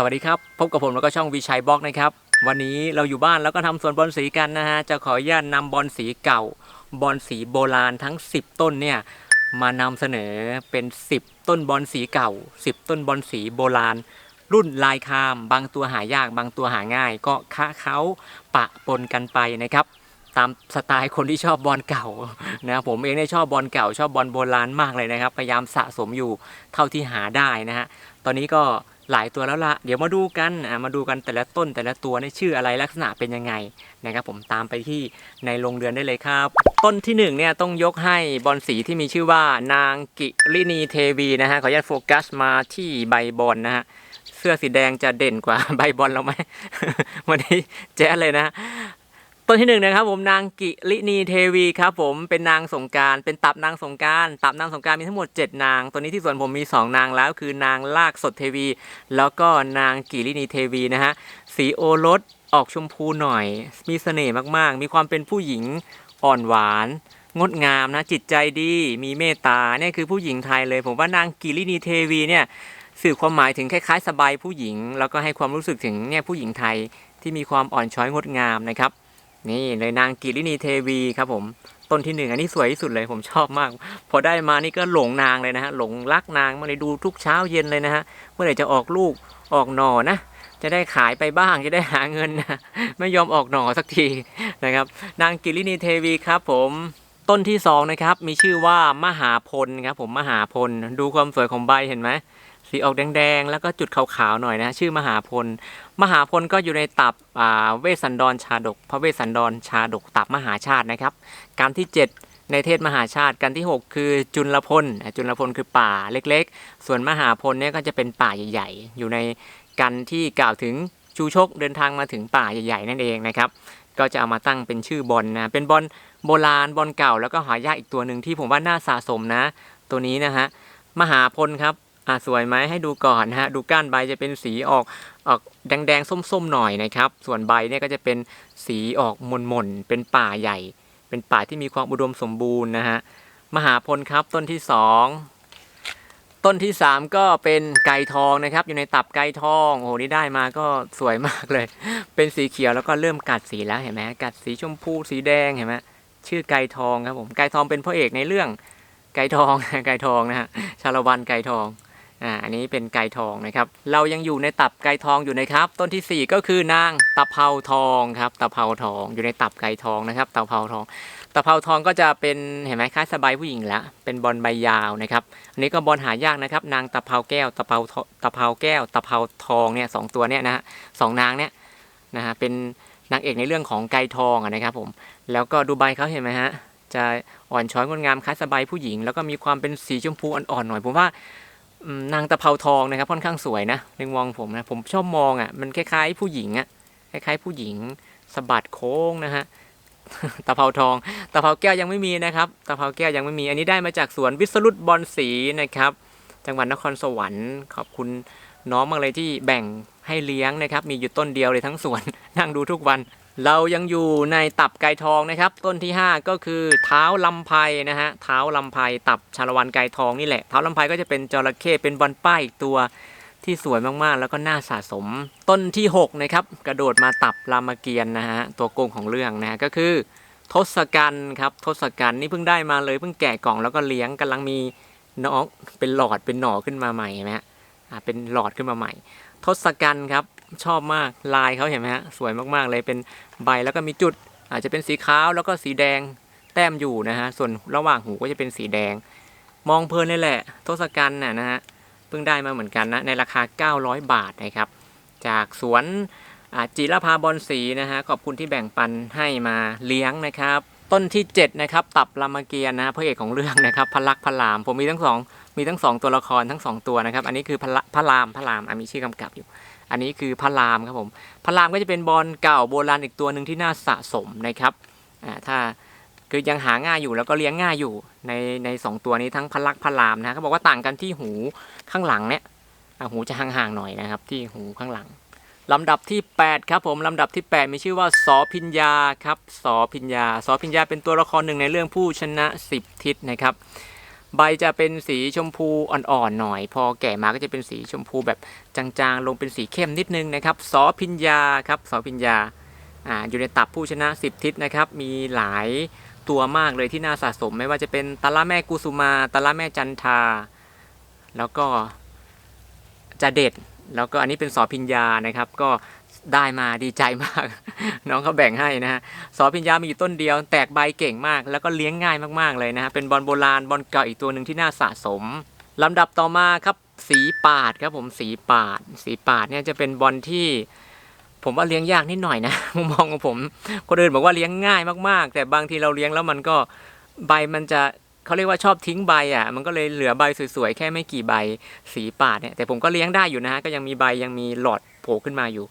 สวัสดีครับ พบกับผมแล้วก็ช่องวีชัยบล็อกนะครับ วันนี้เราอยู่บ้านแล้วก็ทำสวนบอลสีกันนะฮะ จะขออนุญาตนำบอลสีเก่า บอลสีโบราณทั้ง 10 ต้นเนี่ย มานำเสนอเป็น 10 ต้นบอลสีเก่า 10 ต้นบอลสีโบราณ รุ่นลายคาม บางตัวหายาก บางตัวหาง่าย ก็คะเขาปะปนกันไปนะครับ ตามสไตล์คนที่ชอบบอลเก่านะผมเองเนี่ยชอบบอลเก่า ชอบบอลโบราณมากเลยนะครับ พยายามสะสมอยู่เท่าที่หาได้นะฮะ ตอนนี้ก็ หลายตัวแล้วละเดี๋ยวมาดูกันอ่ามาดูกันแต่ละต้นแต่ละตัวในชื่ออะไรลักษณะเป็นยังไงนะครับผมตามไปที่ในโรงเรือนได้เลยครับ ต้นที่หนึ่งเนี่ยต้องยกให้บอลสีที่มีชื่อว่านางกิรินีเทวีนะฮะขออนุญาตโฟกัสมาที่ใบบอลนะฮะเสื้อสีแดงจะเด่นกว่าใบบอลเราไหมวันนี้แจ๊เลยนะ ต้นที่หนึ่งนะครับผมนางกิรินีเทวีครับผมเป็นนางสงการเป็นตับนางสงการตับนางสงการมีทั้งหมด 7 นาง ตัวนี้ที่ส่วนผมมี 2 นางแล้ว คือนางลากสดเทวี แล้วก็นางกิรินีเทวีนะฮะสีโอรสออกชมพูหน่อย มีเสน่ห์มากๆ มีความเป็นผู้หญิงอ่อนหวาน งดงามนะจิตใจดีมีเมตตาเนี่ยคือผู้หญิงไทยเลย ผมว่านางกิรินีเทวีเนี่ยสื่อความหมายถึงคล้ายๆ สบายผู้หญิง แล้วก็ให้ความรู้สึกถึงเนี่ยผู้หญิงไทยที่มีความอ่อนช้อยงดงามนะครับ นี่เลยนางกิรินีเทวีครับผมต้นที่หนึ่งอันนี้สวยที่สุดเลยผมชอบมาก พอได้มานี่ก็หลงนางเลยนะฮะหลงรักนางมาเลยดูทุกเช้าเย็นเลยนะฮะเมื่อไหร่จะออกลูกออกหน่อนะจะได้ขายไปบ้างจะได้หาเงินนะไม่ยอมออกหน่อสักทีนะครับ นางกิรินีเทวีครับผม ต้นที่สองนะครับ มีชื่อว่ามหาพลครับผมมหาพล ดูความสวยของใบเห็นไหมสีออกแดงๆ แล้วก็จุดขาวๆหน่อยนะ ชื่อมหาพล มหาพลก็อยู่ในตับเวสสันดรชาดก พระเวสสันดรชาดกตับมหาชาตินะครับ การที่ 7 ในเทศมหาชาติ การที่ 6 คือจุลพล จุลพลคือป่าเล็กๆ ส่วนมหาพลเนี่ยก็จะเป็นป่าใหญ่ๆ อยู่ในกันที่กล่าวถึงชูชกเดินทางมาถึงป่าใหญ่ๆ นั่นเองนะครับ ก็จะเอามาตั้งเป็นชื่อบอลนะ เป็นบอลโบราณบอลเก่าแล้วก็หายากอีกตัวหนึ่งที่ผมว่าน่าสะสมนะ ตัวนี้นะฮะมหาพลครับอ่าสวยไหมให้ดูก่อนนะฮะดูก้านใบจะเป็นสีออกออกแดงๆส้มๆหน่อยนะครับ ส่วนใบเนี่ยก็จะเป็นสีออกมนๆเป็นป่าใหญ่ เป็นป่าที่มีความอุดมสมบูรณ์นะฮะมหาพลครับต้นที่สอง ต้นที่สามก็เป็นไก่ทองนะครับ อยู่ในตับไก่ทองโอ้โหนี่ได้มาก็สวยมากเลย เป็นสีเขียวแล้วก็เริ่มกัดสีแล้วเห็นไหมกัดสีชมพูสีแดงเห็นไหมชื่อไก่ทองครับผมไก่ทองเป็นพระเอกในเรื่องไก่ทองไก่ทองนะฮะชาละวันไก่ทองอ่าอันนี้เป็นไก่ทองนะครับ เรายังอยู่ในตับไก่ทองอยู่นะครับ ต้นที่ 4 ก็คือนางตะเภาทองครับตะเภาทองอยู่ในตับไก่ทองนะครับตะเภาทอง ตะเภาทองก็จะเป็นเห็นไหมคล้ายสบายผู้หญิงละเป็นบอลใบยาวนะครับ อันนี้ก็บอลหายากนะครับ นางตะเภาแก้วตะเภาตะเภาแก้วตะเภาทองเนี่ยสองตัวเนี่ยนะฮะสองนางเนี่ยนะฮะเป็นนางเอกในเรื่องของไก่ทองนะครับผมแล้วก็ดูใบเขาเห็นไหมฮะจะอ่อนช้อยงดงามคล้ายสบายผู้หญิง แล้วก็มีความเป็นสีชมพูอ่อนๆหน่อยผมว่านางตะเภาทองนะครับค่อนข้างสวยนะในมองผมนะผมชอบมองอะมันคล้ายๆผู้หญิงอะคล้ายๆผู้หญิงสะบัดโค้งนะฮะ ตะเภาทองตะเภาแก้วยังไม่มีนะครับตะเภาแก้วยังไม่มีอันนี้ได้มาจากสวนวิสรุตบอลสีนะครับ จังหวัดนครสวรรค์ขอบคุณน้องมากเลยที่แบ่งให้เลี้ยงนะครับ มีอยู่ต้นเดียวเลยทั้งสวนนั่งดูทุกวัน เรายังอยู่ในตับไก่ทองนะครับ ต้นที่ 5 ก็คือเท้าลำไพนะฮะเท้าลำไพตับชาละวันไก่ทองนี่แหละเท้าลำไพก็จะเป็นจระเข้เป็นบอลป้ายอีกตัว ที่สวยมากๆ แล้วก็น่าสะสม ต้นที่ 6 นะครับ กระโดดมาตับรามเกียรตินะฮะ ตัวโกงของเรื่องนะฮะก็คือ ทศกัณฐ์ครับ ทศกัณฐ์นี่เพิ่งได้มาเลย เพิ่งแกะกล่องแล้วก็เลี้ยงกำลังมีน้องเป็นหลอดเป็นหน่อขึ้นมาใหม่เห็นไหมฮะเป็นหลอดขึ้นมาใหม่ ทศกัณฐ์ครับชอบมากลายเขาเห็นไหมฮะสวยมากๆเลยเป็นใบแล้วก็มีจุด อาจจะเป็นสีขาวแล้วก็สีแดงแต้มอยู่นะฮะส่วนระหว่างหูก็จะเป็นสีแดง มองเพลินเลยแหละ ทศกัณฐ์น่ะนะฮะ เพิ่งได้มาเหมือนกันนะในราคา 900 บาทนะครับ จากสวนจิรภาบอลสีนะฮะขอบคุณที่แบ่งปันให้มาเลี้ยงนะครับ ต้นที่ 7 นะครับ ตับรามเกียรตินะฮะพระเอกของเรื่องนะครับพระลักษมณ์พระราม ผมมีทั้งสองมีทั้งสองตัวละครทั้งสองตัวนะครับ อันนี้คือพระพระรามพระรามอะมีชื่อกำกับอยู่ อันนี้คือพระรามครับผมพระรามก็จะเป็นบอลเก่าโบราณอีกตัวหนึ่งที่น่าสะสมนะครับอ่าถ้า คือยังหาง่ายอยู่แล้วก็เลี้ยงง่ายอยู่ในในสองตัวนี้ทั้งพลักพระรามนะเขาบอกว่าต่างกันที่หูข้างหลังเนี่ยหูจะห่างๆหน่อยนะครับ ที่หูข้างหลังลำดับที่ 8 ครับผมลำดับที่ 8 มีชื่อว่าสอพิญญาครับสอพิญญาสอพิญญาเป็นตัวละครหนึ่งในเรื่องผู้ชนะ 10 ทิศนะครับ ใบจะเป็นสีชมพูอ่อนๆหน่อย พอแก่มาก็จะเป็นสีชมพูแบบจางๆ ลงเป็นสีเข้มนิดนึงนะครับสอพิญญาครับสอพิญญาอ่าอยู่ในตับผู้ชนะ 10 ทิศนะครับ มีหลาย ตัวมากเลยที่น่าสะสม ไม่ว่าจะเป็นตะละแม่กุสุมาตะละแม่จันทา แล้วก็จะเด็ด แล้วก็อันนี้เป็นสอพิญญานะครับ ก็ได้มาดีใจมาก น้องเขาแบ่งให้นะฮะสอพิญญามีอยู่ต้นเดียว แตกใบเก่งมาก แล้วก็เลี้ยงง่ายมากๆเลยนะฮะเป็นบอลโบราณบอลเก่าอีกตัวหนึ่งที่น่าสะสมลำดับต่อมาครับสีปาดครับผมสีปาด สีปาดเนี่ยจะเป็นบอลที่ ผมว่าเลี้ยงยากนิดหน่อยนะมุมมองของผม คนอื่นบอกว่าเลี้ยงง่ายมากๆ แต่บางทีเราเลี้ยงแล้วมันก็ใบมันจะเขาเรียกว่าชอบทิ้งใบอะ มันก็เลยเหลือใบสวยๆแค่ไม่กี่ใบสีปาดเนี่ยแต่ผมก็เลี้ยงได้อยู่นะฮะก็ยังมีใบยังมีหลอดโผล่ขึ้นมาอยู่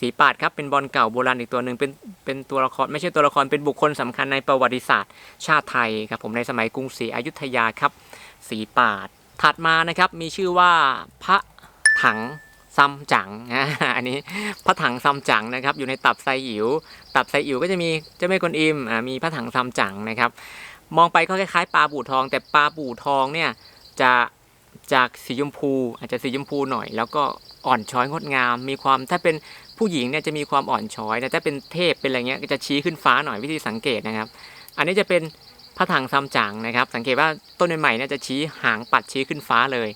สีปาดครับเป็นบอลเก่าโบราณอีกตัวหนึ่งเป็นเป็นตัวละครไม่ใช่ตัวละครเป็นบุคคลสำคัญในประวัติศาสตร์ ชาติไทยครับผมในสมัยกรุงศรีอยุธยาครับ สีปาด ถัดมานะครับมีชื่อว่าพระถัง ซัมจังอันนี้พระถังซัมจังนะครับ อยู่ในตับไซอิ๋วตับไซอิ๋วก็จะมีเจ้าแม่กวนอิมอมีพระถังซัมจังนะครับ มองไปก็คล้ายๆปลาบู่ทอง แต่ปลาบู่ทองเนี่ยจะจากสีชมพู อาจจะสีชมพูหน่อย แล้วก็อ่อนช้อยงดงาม มีความถ้าเป็นผู้หญิงเนี่ยจะมีความอ่อนช้อยแต่ถ้าเป็นเทพเป็นอะไรเงี้ยก็จะชี้ขึ้นฟ้าหน่อยวิธีสังเกตนะครับ อันนี้จะเป็นพระถังซัมจังนะครับ สังเกตว่าต้นใหม่ๆเนี่ยจะชี้หางปัดชี้ขึ้นฟ้าเลย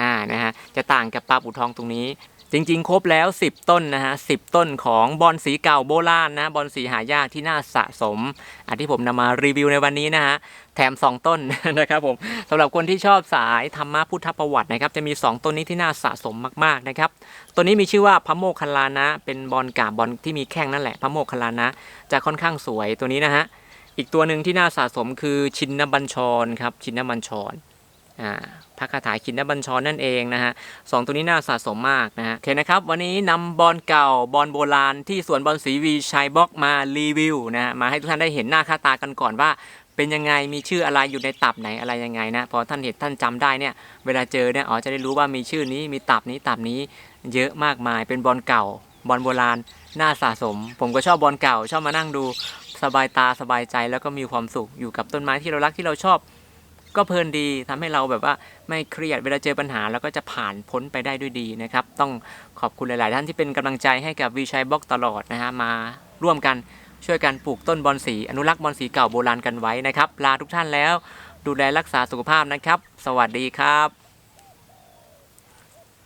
อ่านะฮะจะต่างกับปลาบู่ทองตรงนี้ จริงๆ ครบแล้ว 10 ต้นนะฮะสิต้นของบอลสีเก่าโบราณนะบอลสีหายากที่น่าสะสมอันที่ผมนำมารีวิวในวันนี้นะฮะแถม 2 ต้นนะครับผมสำหรับคนที่ชอบสายธรรมะพุทธประวัตินะครับจะมี 2 ต้นนี้ที่น่าสะสมมากๆนะครับตัวนี้มีชื่อว่าพระโมคคัลลานะ เป็นบอลกาบบอลที่มีแข้งนั่นแหละพระโมคคัลลานะ จะค่อนข้างสวยตัวนี้นะฮะอีกตัวหนึ่งที่น่าสะสมคือชินนบัญชรครับชินนบัญชรอ่า พระคาถาชินนบัญชรนั่นเองนะฮะสองตัวนี้น่าสะสมมากนะฮะโอเคนะครับ วันนี้นำบอลเก่าบอลโบราณที่สวนบอลสีวีชัยบล็อกมารีวิวนะฮะมาให้ทุกท่านได้เห็นหน้าค่าตากันก่อนว่าเป็นยังไงมีชื่ออะไรอยู่ในตับไหนอะไรยังไงนะพอท่านเห็นท่านจำได้เนี่ยเวลาเจอเนี่ยอ๋อจะได้รู้ว่ามีชื่อนี้มีตับนี้ตับนี้เยอะมากมายเป็นบอลเก่าบอลโบราณน่าสะสม ผมก็ชอบบอลเก่าชอบมานั่งดูสบายตาสบายใจแล้วก็มีความสุขอยู่กับต้นไม้ที่เรารักที่เราชอบ ก็เพลินดีทำให้เราแบบว่าไม่เครียดเวลาเจอปัญหาแล้วก็จะผ่านพ้นไปได้ด้วยดีนะครับต้องขอบคุณหลาย ๆ ท่านที่เป็นกำลังใจให้กับวีชัยบล็อกตลอดนะฮะมาร่วมกันช่วยกันปลูกต้นบอนสีอนุรักษ์บอนสีเก่าโบราณกันไว้นะครับลาทุกท่านแล้ว ดูแลรักษาสุขภาพนะครับ สวัสดีครับ